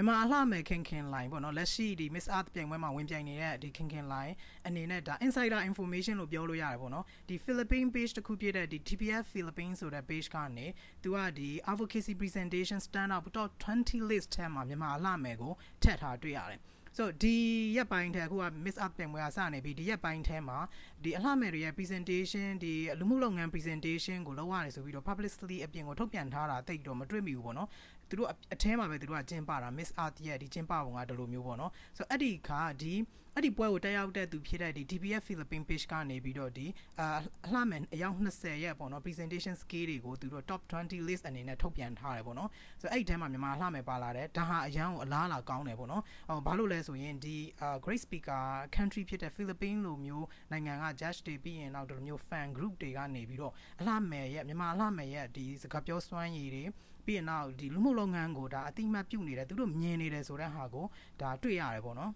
မြန်မာအလှမယ်ခင်ခင် line ပေါ့နော်လက်ရှိဒီ Miss Earth ပြိုင်ပွဲမှာဝင်ပြိုင်နေတဲ့ဒီခင်ခင် line အနေနဲ့ဒါ insider information လို့ပြောလို့ရတယ်ပေါ့နော်ဒီ Philippine page တစ်ခုဖြစ်တဲ့ဒီ TPF Philippines ဆိုတဲ့ page ကနေသူကဒီ advocacy presentation stand up top 20 list ထဲမှာမြန်မာအလှမယ်ကိုထည့်ထားတွေ့ရတယ် ဆိုတော့ဒီရက်ပိုင်းထဲအခုက Miss Earth ပြင်ပွဲကစနေပြီဒီရက်ပိုင်းထဲမှာဒီအလှမယ်တွေရဲ့ presentation ဒီလူမှုလုပ်ငန်း presentation ကိုလုပ်ရတယ်ဆိုပြီးတော့ publicly အပြင်ကိုထုတ်ပြန်ထားတာတိတ်တော့မတွေ့မိဘူးပေါ့နော်သူတို့အထဲမှာပဲသူတို့ကကျင်းပတာ Miss Earth ရဲ့ဒီကျင်းပပုံကဒီလိုမျိုးပေါ့နော်ဆိုတော့အဲ့ဒီခါဒီ အဲ့ဒီပွဲကိုတက်ရောက်တဲ့သူဖြစ်တဲ့ဒီ DPF Philippine page ကနေပြီးတော့ဒီအာအလှမယ်အယောက်20ရဲ့ပေါ့နော် presentation skill တွေကိုသူတို့ top 20 list အနေနဲ့ထုတ်ပြန်ထားတယ်ပေါ့နော်ဆိုတော့အဲ့ဒီထဲမှာမြန်မာအလှမယ်ပါလာတယ်ဒါဟာအရန်ကိုအလားအလာကောင်းတယ်ပေါ့နော်ဟောဘာလို့လဲဆိုရင်ဒီအာ great speaker country ဖြစ်တဲ့ Philippines လိုမျိုးနိုင်ငံက judge တွေပြီးရင်တော့ဒီလိုမျိုး fan group တွေကနေပြီးတော့အလှမယ်ရဲ့မြန်မာအလှမယ်ရဲ့ဒီစကားပြောစွမ်းရည်တွေပြီးရင်တော့ဒီလူမှုလုပ်ငန်းကိုဒါအတိအမှတ်ပြုနေတယ်သူတို့မြင်နေတယ်ဆိုတဲ့ဟာကိုဒါတွေ့ရတယ်ပေါ့နော်